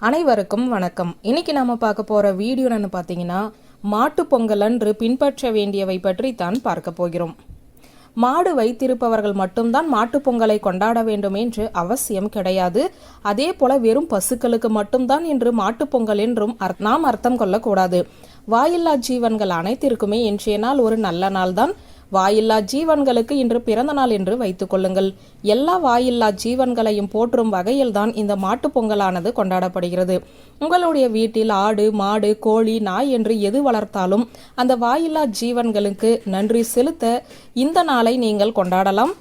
அனைவருக்கும் வணக்கம். இன்னைக்கு நாம பார்க்க போற வீடியோ என்னன்னு பார்த்தீங்கன்னா மாட்டு பொங்கல் அன்று பின்பற்ற வேண்டியவை பற்றி தான் பார்க்க போகிறோம். மாடு வைத்திருப்பவர்கள் மட்டும்தான் மாட்டுப் பொங்கலை கொண்டாட வேண்டும் என்று அவசியம் கிடையாது. அதே போல வெறும் பசுக்களுக்கு மட்டும்தான் இன்று மாட்டுப் பொங்கல் என்றும் நாம் அர்த்தம் கொள்ளக்கூடாது. வாயில்லா ஜீவன்கள் அனைத்திற்குமே இன்றைய நாள் ஒரு நல்ல நாள் தான் வாயில்லா ஜீவன்களுக்கு இன்று பிறந்த நாள் என்று வைத்துக் கொள்ளுங்கள். எல்லா வாயில்லா ஜீவன்களையும் போற்றும் வகையில்தான் இந்த மாட்டுப் பொங்கலானது கொண்டாடப்படுகிறது. உங்களுடைய வீட்டில் ஆடு மாடு கோழி நாய் என்று எது வளர்த்தாலும் அந்த வாயில்லா ஜீவன்களுக்கு நன்றி செலுத்த இந்த நாளை நீங்கள் கொண்டாடலாம்.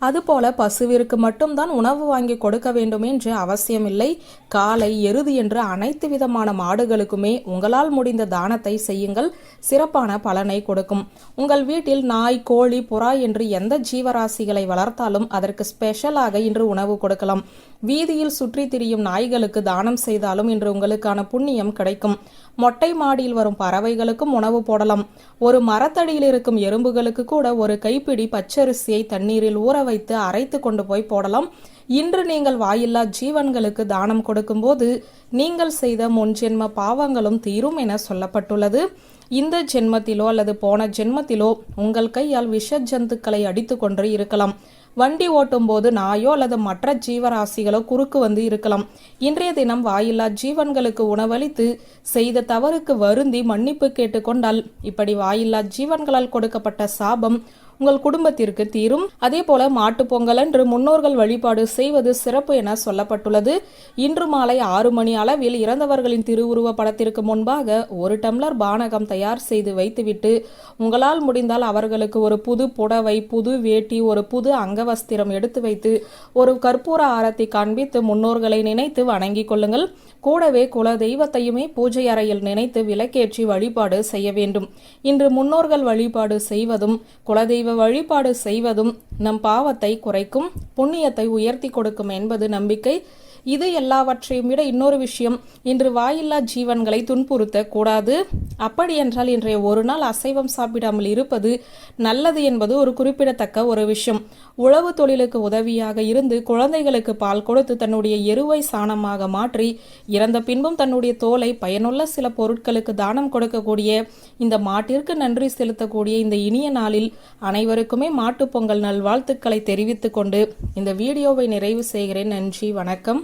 அதுபோல பசுவிற்கு மட்டும்தான் உணவு வாங்கி கொடுக்க வேண்டும் என்று அவசியமில்லை. காலை எருது என்று அனைத்து விதமான மாடுகளுக்குமே உங்களால் முடிந்த தானத்தை செய்யுங்கள். சிறப்பான பலனை கொடுக்கும். உங்கள் வீட்டில் நாய் கோழி புறா என்று எந்த ஜீவராசிகளை வளர்த்தாலும் அதற்கு ஸ்பெஷலாக இன்று உணவு கொடுக்கலாம். வீதியில் சுற்றி திரியும் நாய்களுக்கு தானம் செய்தாலும் இன்று உங்களுக்கான புண்ணியம் கிடைக்கும். மொட்டை மாடியில் வரும் பறவைகளுக்கும் உணவு போடலாம். ஒரு மரத்தடியில் இருக்கும் எறும்புகளுக்கு கூட ஒரு கைப்பிடி பச்சரிசியை தண்ணீரில் ஊற வைத்து அரைத்து கொண்டு போய் போடலாம். இன்று நீங்கள் வாயில்லா ஜீவன்களுக்கு தானம் கொடுக்கும்போது நீங்கள் செய்த முன்ஜென்ம பாவங்களும் தீரும் என சொல்லப்பட்டுள்ளது. இந்த ஜென்மத்திலோ அல்லது போன ஜென்மத்திலோ உங்கள் கையால் விஷ ஜந்துக்களை அடித்து கொன்று இருக்கலாம். வண்டி ஓட்டும் போது நாயோ அல்லது மற்ற ஜீவராசிகளோ குறுக்கு வந்து இருக்கலாம். இன்றைய தினம் வாயில்லா ஜீவன்களுக்கு உணவளித்து செய்த தவறுக்கு வருந்தி மன்னிப்பு கேட்டுக்கொண்டால் இப்படி வாயில்லா ஜீவன்களால் கொடுக்கப்பட்ட சாபம் உங்கள் குடும்பத்திற்கு தீரும். அதே போல மாட்டுப் பொங்கல் அன்று முன்னோர்கள் வழிபாடு செய்வது சிறப்பு என சொல்லப்பட்டுள்ளது. இன்று மாலை ஆறு மணி அளவில் இறந்தவர்களின் திருவுருவ படத்திற்கு முன்பாக ஒரு டம்ளர் பானகம் தயார் செய்து வைத்துவிட்டு உங்களால் முடிந்தால் அவர்களுக்கு ஒரு புது புடவை புது வேட்டி ஒரு புது அங்கவஸ்திரம் எடுத்து வைத்து ஒரு கற்பூர ஆரத்தி காண்பித்து முன்னோர்களை நினைத்து வணங்கிக் கொள்ளுங்கள். கூடவே குல தெய்வத்தையுமே பூஜை அறையில் நினைத்து விளக்கேற்றி வழிபாடு செய்ய வேண்டும். இன்று முன்னோர்கள் வழிபாடு செய்வதும் குலதெய்வ வழிபாடு செய்வதும் நம் பாவத்தை குறைக்கும் புண்ணியத்தை உயர்த்தி கொடுக்கும் என்பது நம்பிக்கை. இது எல்லாவற்றையும் விட இன்னொரு விஷயம் இன்று வாயில்லா ஜீவன்களை துன்புறுத்த கூடாது. அப்படி என்றால் இன்றைய ஒரு நாள் அசைவம் சாப்பிடாமல் இருப்பது நல்லது என்பது ஒரு குறிப்பிடத்தக்க ஒரு விஷயம். உழவு தொழிலுக்கு உதவியாக இருந்து குழந்தைகளுக்கு பால் கொடுத்து தன்னுடைய எருவை சாணமாக மாற்றி இறந்த பின்பும் தன்னுடைய தோலை பயனுள்ள சில பொருட்களுக்கு தானம் கொடுக்கக்கூடிய இந்த மாட்டிற்கு நன்றி செலுத்தக்கூடிய இந்த இனிய நாளில் அனைவருக்குமே மாட்டுப் பொங்கல் நல்வாழ்த்துக்களை தெரிவித்துக் கொண்டு இந்த வீடியோவை நிறைவு செய்கிறேன். நன்றி வணக்கம்.